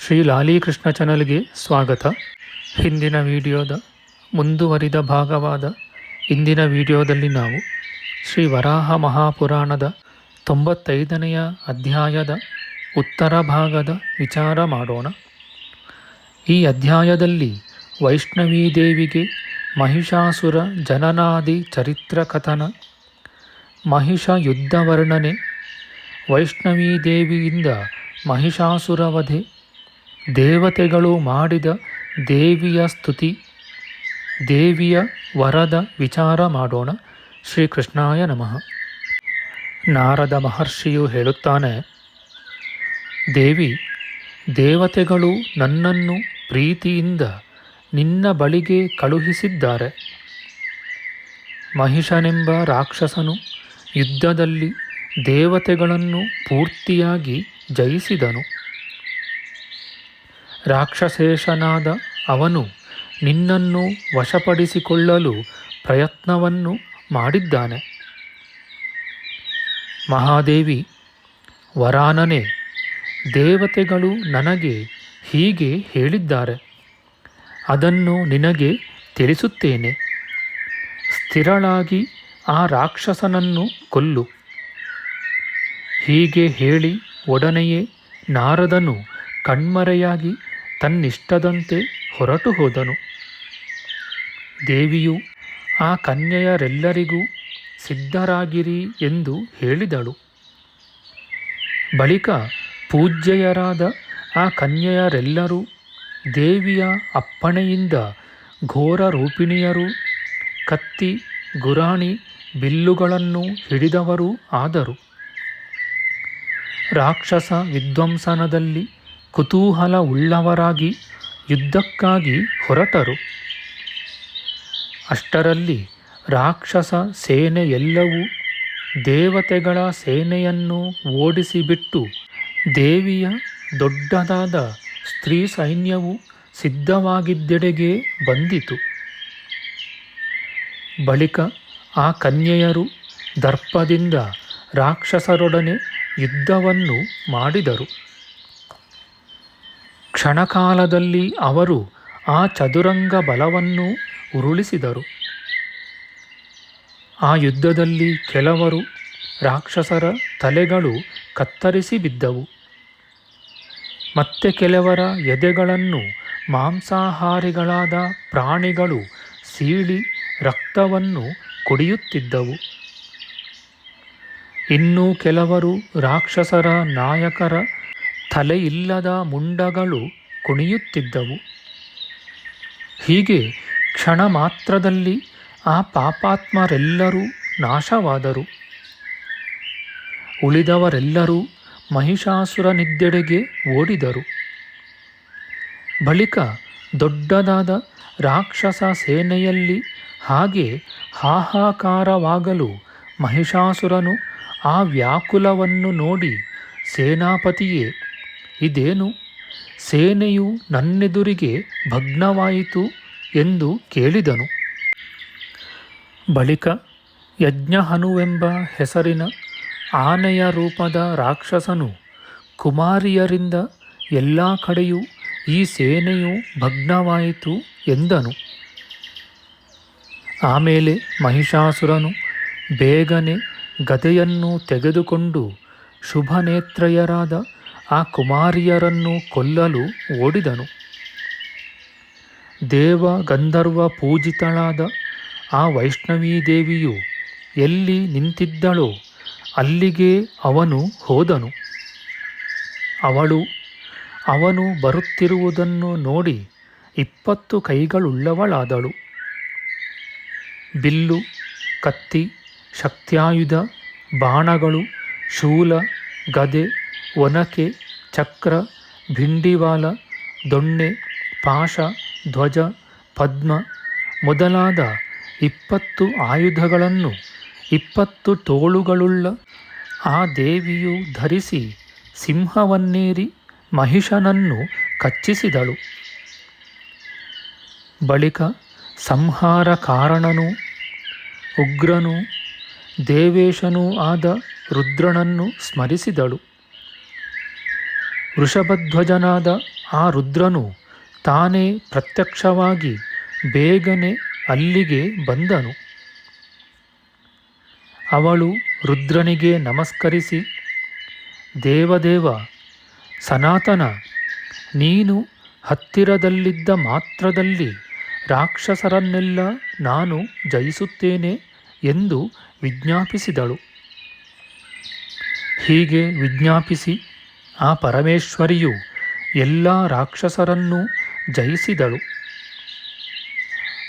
ಶ್ರೀ ಲಾಲೀಕೃಷ್ಣ ಚಾನಲ್ಗೆ ಸ್ವಾಗತ. ಹಿಂದಿನ ವಿಡಿಯೋದ ಮುಂದುವರಿದ ಭಾಗವಾದ ಇಂದಿನ ವಿಡಿಯೋದಲ್ಲಿ ನಾವು ಶ್ರೀ ವರಾಹ ಮಹಾಪುರಾಣದ ತೊಂಬತ್ತೈದನೆಯ ಅಧ್ಯಾಯದ ಉತ್ತರ ಭಾಗದ ವಿಚಾರ ಮಾಡೋಣ. ಈ ಅಧ್ಯಾಯದಲ್ಲಿ ವೈಷ್ಣವೀ ದೇವಿಗೆ ಮಹಿಷಾಸುರ ಜನನಾದಿ ಚರಿತ್ರ ಕಥನ, ಮಹಿಷ ಯುದ್ಧ ವರ್ಣನೆ, ವೈಷ್ಣವೀ ದೇವಿಯಿಂದ ಮಹಿಷಾಸುರ ವಧೆ ದೇವತೆಗಳು ಮಾಡಿದ ದೇವಿಯ ಸ್ತುತಿ, ದೇವಿಯ ವರದ ವಿಚಾರ ಮಾಡೋಣ. ಶ್ರೀಕೃಷ್ಣಾಯ ನಮಃ. ನಾರದ ಮಹರ್ಷಿಯು ಹೇಳುತ್ತಾನೆ, ದೇವಿ, ದೇವತೆಗಳು ನನ್ನನ್ನು ಪ್ರೀತಿಯಿಂದ ನಿನ್ನ ಬಳಿಗೆ ಕಳುಹಿಸಿದ್ದಾರೆ. ಮಹಿಷನೆಂಬ ರಾಕ್ಷಸನು ಯುದ್ಧದಲ್ಲಿ ದೇವತೆಗಳನ್ನು ಪೂರ್ತಿಯಾಗಿ ಜಯಿಸಿದನು. ರಾಕ್ಷಸೇಷನಾದ ಅವನು ನಿನ್ನನ್ನು ವಶಪಡಿಸಿಕೊಳ್ಳಲು ಪ್ರಯತ್ನವನ್ನು ಮಾಡಿದ್ದಾನೆ. ಮಹಾದೇವಿ, ವರಾನನೆ, ದೇವತೆಗಳು ನನಗೆ ಹೀಗೆ ಹೇಳಿದ್ದಾರೆ. ಅದನ್ನು ನಿನಗೆ ತಿಳಿಸುತ್ತೇನೆ. ಸ್ಥಿರಳಾಗಿ ಆ ರಾಕ್ಷಸನನ್ನು ಕೊಲ್ಲು. ಹೀಗೆ ಹೇಳಿ ಒಡನೆಯೇ ನಾರದನು ಕಣ್ಮರೆಯಾಗಿ ತನ್ನಿಷ್ಟದಂತೆ ಹೊರಟು ಹೋದನು. ದೇವಿಯು ಆ ಕನ್ಯೆಯರೆಲ್ಲರಿಗೂ ಸಿದ್ಧರಾಗಿರಿ ಎಂದು ಹೇಳಿದಳು. ಬಳಿಕ ಪೂಜ್ಯಯರಾದ ಆ ಕನ್ಯೆಯರೆಲ್ಲರೂ ದೇವಿಯ ಅಪ್ಪಣೆಯಿಂದ ಘೋರ ರೂಪಿಣಿಯರು, ಕತ್ತಿ, ಗುರಾಣಿ, ಬಿಲ್ಲುಗಳನ್ನು ಹಿಡಿದವರೂ ಆದರು. ರಾಕ್ಷಸ ವಿಧ್ವಂಸನದಲ್ಲಿ ಕುತೂಹಲ ಉಳ್ಳವರಾಗಿ ಯುದ್ಧಕ್ಕಾಗಿ ಹೊರಟರು. ಅಷ್ಟರಲ್ಲಿ ರಾಕ್ಷಸ ಸೇನೆ ಎಲ್ಲವೂ ದೇವತೆಗಳ ಸೇನೆಯನ್ನು ಓಡಿಸಿಬಿಟ್ಟು ದೇವಿಯ ದೊಡ್ಡದಾದ ಸ್ತ್ರೀ ಸೈನ್ಯವು ಸಿದ್ಧವಾಗಿದ್ದೆಡೆಗೆ ಬಂದಿತು. ಬಳಿಕ ಆ ಕನ್ಯೆಯರು ದರ್ಪದಿಂದ ರಾಕ್ಷಸರೊಡನೆ ಯುದ್ಧವನ್ನು ಮಾಡಿದರು. ಕ್ಷಣಕಾಲದಲ್ಲಿ ಅವರು ಆ ಚದುರಂಗ ಬಲವನ್ನು ಉರುಳಿಸಿದರು. ಆ ಯುದ್ಧದಲ್ಲಿ ಕೆಲವರು ರಾಕ್ಷಸರ ತಲೆಗಳು ಕತ್ತರಿಸಿ ಬಿದ್ದವು. ಮತ್ತೆ ಕೆಲವರ ಎದೆಗಳನ್ನು ಮಾಂಸಾಹಾರಿಗಳಾದ ಪ್ರಾಣಿಗಳು ಸೀಳಿ ರಕ್ತವನ್ನು ಕುಡಿಯುತ್ತಿದ್ದವು. ಇನ್ನೂ ಕೆಲವರು ರಾಕ್ಷಸರ ನಾಯಕರ ತಲೆಯಿಲ್ಲದ ಮುಂಡಗಳು ಕುಣಿಯುತ್ತಿದ್ದವು. ಹೀಗೆ ಕ್ಷಣ ಮಾತ್ರದಲ್ಲಿ ಆ ಪಾಪಾತ್ಮರೆಲ್ಲರೂ ನಾಶವಾದರು. ಉಳಿದವರೆಲ್ಲರೂ ಮಹಿಷಾಸುರನಿದ್ದೆಡೆಗೆ ಓಡಿದರು. ಬಳಿಕ ದೊಡ್ಡದಾದ ರಾಕ್ಷಸ ಸೇನೆಯಲ್ಲಿ ಹಾಗೆ ಹಾಹಾಕಾರವಾಗಲು ಮಹಿಷಾಸುರನು ಆ ವ್ಯಾಕುಲವನ್ನು ನೋಡಿ ಸೇನಾಪತಿಯೇ ಇದೇನು? ಸೇನೆಯು ನನ್ನೆದುರಿಗೆ ಭಗ್ನವಾಯಿತು ಎಂದು ಕೇಳಿದನು. ಬಳಿಕ ಯಜ್ಞಹನುವೆಂಬ ಹೆಸರಿನ ಆನೆಯ ರೂಪದ ರಾಕ್ಷಸನು ಕುಮಾರಿಯರಿಂದ ಎಲ್ಲ ಕಡೆಯೂ ಈ ಸೇನೆಯು ಭಗ್ನವಾಯಿತು ಎಂದನು. ಆಮೇಲೆ ಮಹಿಷಾಸುರನು ಬೇಗನೆ ಗದೆಯನ್ನು ತೆಗೆದುಕೊಂಡು ಶುಭನೇತ್ರಯರಾದ ಆ ಕುಮಾರಿಯರನ್ನು ಕೊಲ್ಲಲು ಓಡಿದನು. ದೇವ ಗಂಧರ್ವ ಪೂಜಿತಳಾದ ಆ ವೈಷ್ಣವೀ ದೇವಿಯು ಎಲ್ಲಿ ನಿಂತಿದ್ದಳೋ ಅಲ್ಲಿಗೆ ಅವನು ಹೋದನು. ಅವಳು, ಅವನು ಬರುತ್ತಿರುವುದನ್ನು ನೋಡಿ ಇಪ್ಪತ್ತು ಕೈಗಳುಳ್ಳವಳಾದಳು. ಬಿಲ್ಲು, ಕತ್ತಿ, ಶಕ್ತ್ಯಾಯುಧ, ಬಾಣಗಳು, ಶೂಲ, ಗದೆ ಒನಕೆ, ಚಕ್ರ, ಭಿಂಡಿವಾಲ, ದೊಣ್ಣೆ, ಪಾಶ, ಧ್ವಜ, ಪದ್ಮ ಮೊದಲಾದ ಇಪ್ಪತ್ತು ಆಯುಧಗಳನ್ನು ಇಪ್ಪತ್ತು ತೋಳುಗಳುಳ್ಳ ಆ ದೇವಿಯು ಧರಿಸಿ ಸಿಂಹವನ್ನೇರಿ ಮಹಿಷನನ್ನು ಕಚ್ಚಿಸಿದಳು. ಬಳಿಕ ಸಂಹಾರ ಕಾರಣನು, ಉಗ್ರನೂ, ದೇವೇಶನೂ ಆದ ರುದ್ರನನ್ನು ಸ್ಮರಿಸಿದಳು. ವೃಷಭಧ್ವಜನಾದ ಆ ರುದ್ರನು ತಾನೇ ಪ್ರತ್ಯಕ್ಷವಾಗಿ ಬೇಗನೆ ಅಲ್ಲಿಗೆ ಬಂದನು. ಅವಳು ರುದ್ರನಿಗೆ ನಮಸ್ಕರಿಸಿ, ದೇವದೇವ, ಸನಾತನ, ನೀನು ಹತ್ತಿರದಲ್ಲಿದ್ದ ಮಾತ್ರದಲ್ಲಿ ರಾಕ್ಷಸರನ್ನೆಲ್ಲ ನಾನು ಜಯಿಸುತ್ತೇನೆ ಎಂದು ವಿಜ್ಞಾಪಿಸಿದಳು. ಹೀಗೆ ವಿಜ್ಞಾಪಿಸಿ ಆ ಪರಮೇಶ್ವರಿಯು ಎಲ್ಲ ರಾಕ್ಷಸರನ್ನೂ ಜಯಿಸಿದಳು.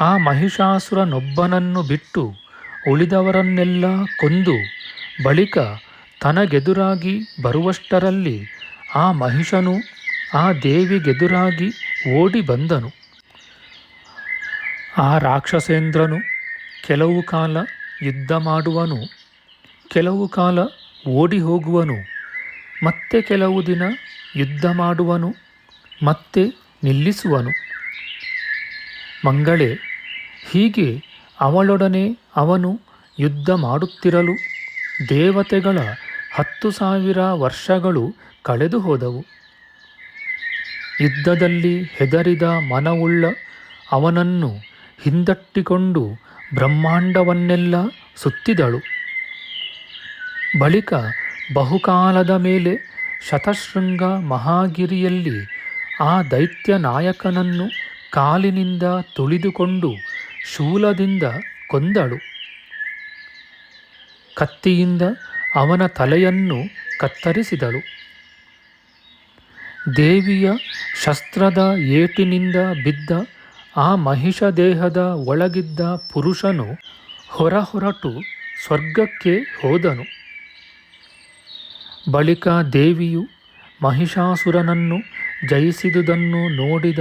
ಆ ಮಹಿಷಾಸುರನೊಬ್ಬನನ್ನು ಬಿಟ್ಟು ಉಳಿದವರನ್ನೆಲ್ಲ ಕೊಂದು ಬಳಿಕ ತನಗೆದುರಾಗಿ ಬರುವಷ್ಟರಲ್ಲಿ ಆ ಮಹಿಷನು ಆ ದೇವಿಗೆದುರಾಗಿ ಓಡಿ ಬಂದನು. ಆ ರಾಕ್ಷಸೇಂದ್ರನು ಕೆಲವು ಕಾಲ ಯುದ್ಧ ಮಾಡುವನು, ಕೆಲವು ಕಾಲ ಓಡಿ ಹೋಗುವನು ಮತ್ತೆ ಕೆಲವು ದಿನ ಯುದ್ಧ ಮಾಡುವನು, ಮತ್ತೆ ನಿಲ್ಲಿಸುವನು. ಮಂಗಳೆ, ಹೀಗೆ ಅವಳೊಡನೆ ಅವನು ಯುದ್ಧ ಮಾಡುತ್ತಿರಲು ದೇವತೆಗಳ ಹತ್ತು ಸಾವಿರ ವರ್ಷಗಳು ಕಳೆದು ಹೋದವು. ಯುದ್ಧದಲ್ಲಿ ಹೆದರಿದ ಮನವುಳ್ಳ ಅವನನ್ನು ಹಿಂದಟ್ಟಿಕೊಂಡು ಬ್ರಹ್ಮಾಂಡವನ್ನೆಲ್ಲ ಸುತ್ತಿದಳು. ಬಳಿಕ ಬಹುಕಾಲದ ಮೇಲೆ ಶತಶೃಂಗ ಮಹಾಗಿರಿಯಲ್ಲಿ ಆ ದೈತ್ಯ ನಾಯಕನನ್ನು ಕಾಲಿನಿಂದ ತುಳಿದುಕೊಂಡು ಶೂಲದಿಂದ ಕೊಂದಳು. ಕತ್ತಿಯಿಂದ ಅವನ ತಲೆಯನ್ನು ಕತ್ತರಿಸಿದಳು. ದೇವಿಯ ಶಸ್ತ್ರದ ಏಟಿನಿಂದ ಬಿದ್ದ ಆ ಮಹಿಷ ದೇಹದ ಒಳಗಿದ್ದ ಪುರುಷನು ಹೊರಹೊರಟು ಸ್ವರ್ಗಕ್ಕೆ ಹೋದನು. ಬಳಿಕ ದೇವಿಯು ಮಹಿಷಾಸುರನನ್ನು ಜಯಿಸಿದುದನ್ನು ನೋಡಿದ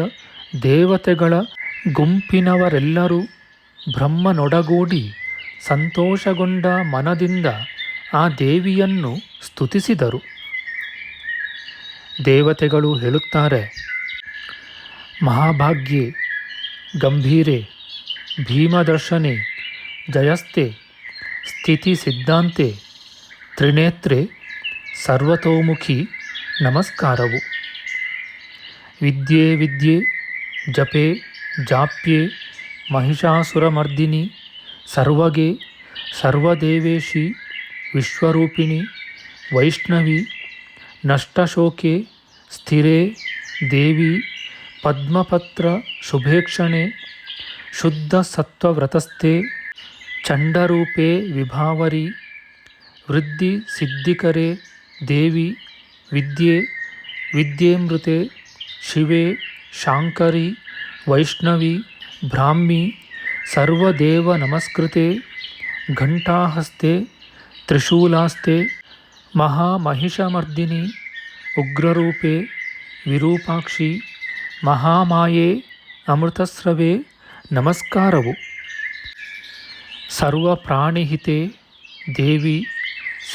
ದೇವತೆಗಳ ಗುಂಪಿನವರೆಲ್ಲರೂ ಬ್ರಹ್ಮನೊಡಗೂಡಿ ಸಂತೋಷಗೊಂಡ ಮನದಿಂದ ಆ ದೇವಿಯನ್ನು ಸ್ತುತಿಸಿದರು. ದೇವತೆಗಳು ಹೇಳುತ್ತಾರೆ, ಮಹಾಭಾಗ್ಯೆ, ಗಂಭೀರೆ, ಭೀಮದರ್ಶನೆ ಜಯಸ್ತೆ ಸ್ಥಿತಿ ಸಿದ್ಧಾಂತೆ ತ್ರಿನೇತ್ರೆ ಸರ್ವತೋಮುಖಿ ನಮಸ್ಕಾರವು. ವಿದ್ಯೆ ವಿದ್ಯೆ, ಜಪೆ ಜಾಪ್ಯೆ, ಮಹಿಷಾಸುರಮರ್ದಿನಿ, ಸರ್ವಗೆ ಸರ್ವದೇವೇಶಿ, ವಿಶ್ವರೂಪಿಣಿ, ವೈಷ್ಣವಿ, ನಷ್ಟಶೋಕೆ, ಸ್ಥಿರೇ, ದೇವಿ, ಪದ್ಮಪತ್ರ, ಶುಭೇಕ್ಷಣೆ, ಶುದ್ಧ ಸತ್ವವ್ರತಸ್ಥೆ, ಚಂಡರೂಪೆ ವಿಭಾವರಿ, ವೃದ್ಧಿ ಸಿದ್ಧಿಕರೆ ದೇವಿ, ವಿದ್ಯೆ, ವಿದ್ಯೇಮೃತೆ, ಶಿವೆ, ಶಾಂಕರಿ, ವೈಷ್ಣವಿ, ಬ್ರಾಹ್ಮಿ ಸರ್ವದೇವ ನಮಸ್ಕೃತೆ ಘಂಟಾಹಸ್ತೆ, ತ್ರಿಶೂಲಾಸ್ತೆ, ಮಹಾಮಹಿಷಮರ್ದಿನಿ, ಉಗ್ರರೂಪೆ, ವಿರೂಪಾಕ್ಷಿ, ಮಹಾಮಾಯೆ, ಅಮೃತಸ್ರವೇ, ನಮಸ್ಕಾರವು. ಸರ್ವಪ್ರಾಣಿಹಿತೆ ದೇವಿ,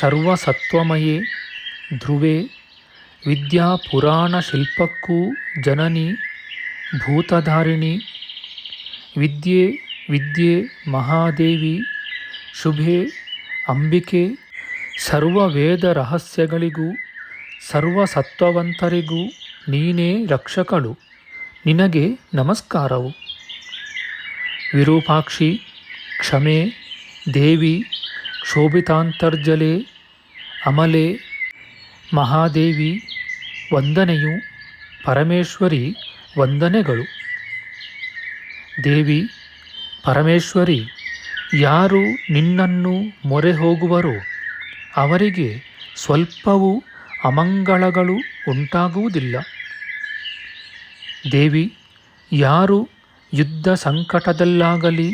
ಸರ್ವಸತ್ವಮಯೇ. ಧ್ರುವೆ, ವಿದ್ಯಾಪುರಾಣಶಿಲ್ಪಕ್ಕೂ ಜನನಿ, ಭೂತಧಾರಿಣಿ, ವಿದ್ಯೆ ವಿದ್ಯೆ, ಮಹಾದೇವಿ, ಶುಭೆ, ಅಂಬಿಕೆ ಸರ್ವ ವೇದ ರಹಸ್ಯಗಳಿಗೂ ಸರ್ವ ಸತ್ವವಂತರಿಗೂ ನೀನೇ ರಕ್ಷಕಳು, ನಿನಗೆ ನಮಸ್ಕಾರವು. ವಿರೂಪಾಕ್ಷಿ, ಕ್ಷಮೆ, ದೇವಿ, ಕ್ಷೋಭಿತಾಂತರ್ಜಲೆ, ಅಮಲೆ ಮಹಾದೇವಿ ವಂದನೆಯು ಪರಮೇಶ್ವರಿ ವಂದನೆಗಳು. ದೇವಿ, ಪರಮೇಶ್ವರಿ, ಯಾರು ನಿನ್ನನ್ನು ಮೊರೆ ಹೋಗುವರೋ ಅವರಿಗೆ ಸ್ವಲ್ಪವೂ ಅಮಂಗಳಗಳು ಉಂಟಾಗುವುದಿಲ್ಲ. ದೇವಿ, ಯಾರು ಯುದ್ಧ ಸಂಕಟದಲ್ಲಾಗಲಿ,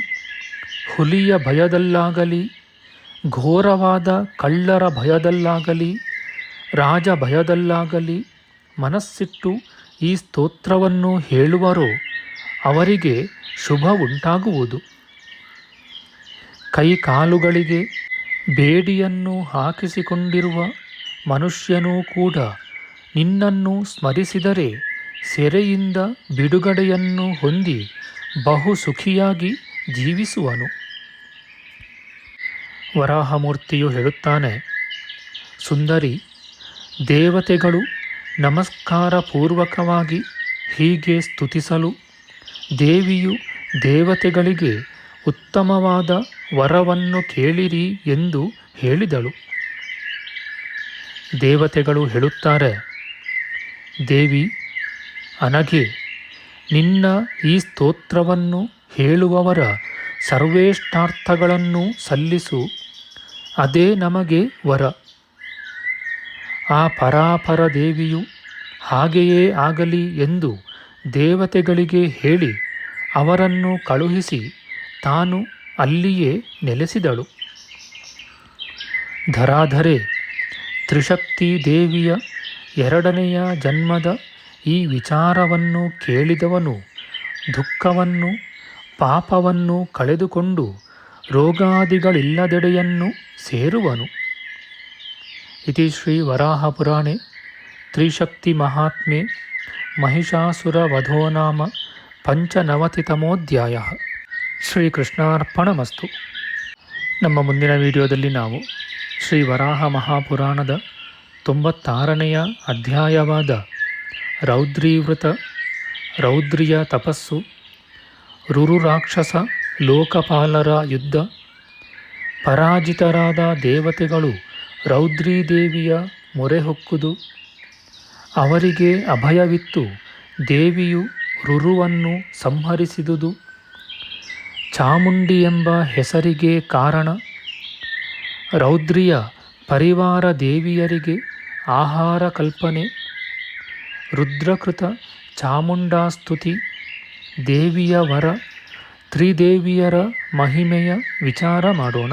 ಹುಲಿಯ ಭಯದಲ್ಲಾಗಲಿ, ಘೋರವಾದ ಕಳ್ಳರ ಭಯದಲ್ಲಾಗಲಿ ರಾಜ ಭಯದಲ್ಲಾಗಲಿ ಮನಸ್ಸಿಟ್ಟು ಈ ಸ್ತೋತ್ರವನ್ನು ಹೇಳುವರೋ ಅವರಿಗೆ ಶುಭ ಉಂಟಾಗುವುದು. ಕೈ ಕಾಲುಗಳಿಗೆ ಬೇಡಿಯನ್ನು ಹಾಕಿಸಿಕೊಂಡಿರುವ ಮನುಷ್ಯನೂ ಕೂಡ ನಿನ್ನನ್ನು ಸ್ಮರಿಸಿದರೆ ಸೆರೆಯಿಂದ ಬಿಡುಗಡೆಯನ್ನು ಹೊಂದಿ ಬಹು ಸುಖಿಯಾಗಿ ಜೀವಿಸುವನು. ವರಾಹಮೂರ್ತಿಯು ಹೇಳುತ್ತಾನೆ, ಸುಂದರಿ ದೇವತೆಗಳು ನಮಸ್ಕಾರ ಪೂರ್ವಕವಾಗಿ ಹೀಗೆ ಸ್ತುತಿಸಲು ದೇವಿಯು ದೇವತೆಗಳಿಗೆ ಉತ್ತಮವಾದ ವರವನ್ನು ಕೇಳಿರಿ ಎಂದು ಹೇಳಿದಳು. ದೇವತೆಗಳು ಹೇಳುತ್ತಾರೆ, ದೇವಿ, ಅನಗೆ, ನಿನ್ನ ಈ ಸ್ತೋತ್ರವನ್ನು ಹೇಳುವವರ ಸರ್ವೇಷ್ಟಾರ್ಥಗಳನ್ನು ಸಲ್ಲಿಸು, ಅದೇ ನಮಗೆ ವರ. ಆ ಪರಾಪರ ದೇವಿಯು ಹಾಗೆಯೇ ಆಗಲಿ ಎಂದು ದೇವತೆಗಳಿಗೆ ಹೇಳಿ ಅವರನ್ನು ಕಳುಹಿಸಿ ತಾನು ಅಲ್ಲಿಯೇ ನೆಲೆಸಿದಳು. ಧರಾಧರೆ, ತ್ರಿಶಕ್ತಿ ದೇವಿಯ ಎರಡನೆಯ ಜನ್ಮದ ಈ ವಿಚಾರವನ್ನು ಕೇಳಿದವನು ದುಃಖವನ್ನು, ಪಾಪವನ್ನು ಕಳೆದುಕೊಂಡು ರೋಗಾದಿಗಳಿಲ್ಲದೆಡೆಯನ್ನು ಸೇರುವನು. ಇತಿ ಶ್ರೀ ವರಾಹಪುರಾಣೆ ತ್ರಿಶಕ್ತಿ ಮಹಾತ್ಮೆ ಮಹಿಷಾಸುರವಧೋ ನಾಮ ಪಂಚನವತಿತಮೋಧ್ಯಾಯ ಶ್ರೀಕೃಷ್ಣಾರ್ಪಣಮಸ್ತು ನಮ್ಮ ಮುಂದಿನ ವಿಡಿಯೋದಲ್ಲಿ ನಾವು ಶ್ರೀ ವರಾಹ ಮಹಾಪುರಾಣದ ತೊಂಬತ್ತಾರನೆಯ ಅಧ್ಯಾಯವಾದ ರೌದ್ರೀವೃತ, ರೌದ್ರಿಯ ತಪಸ್ಸು, ರುರುರಾಕ್ಷಸ ಲೋಕಪಾಲರ ಯುದ್ಧ, ಪರಾಜಿತರಾದ ದೇವತೆಗಳು ರೌದ್ರೀದೇವಿಯ ಮೊರೆ ಹೊಕ್ಕುದು. ಅವರಿಗೆ ಅಭಯವಿತ್ತು ದೇವಿಯು ರುರುವನ್ನು ಸಂಹರಿಸಿದುದು. ಚಾಮುಂಡಿ ಎಂಬ ಹೆಸರಿಗೆ ಕಾರಣ, ರೌದ್ರಿಯ ಪರಿವಾರ ದೇವಿಯರಿಗೆ ಆಹಾರ ಕಲ್ಪನೆ, ರುದ್ರಕೃತ ಚಾಮುಂಡಾಸ್ತುತಿ, ದೇವಿಯ ವರ, ತ್ರಿದೇವಿಯರ ಮಹಿಮೆಯ ವಿಚಾರ ಮಾಡೋಣ.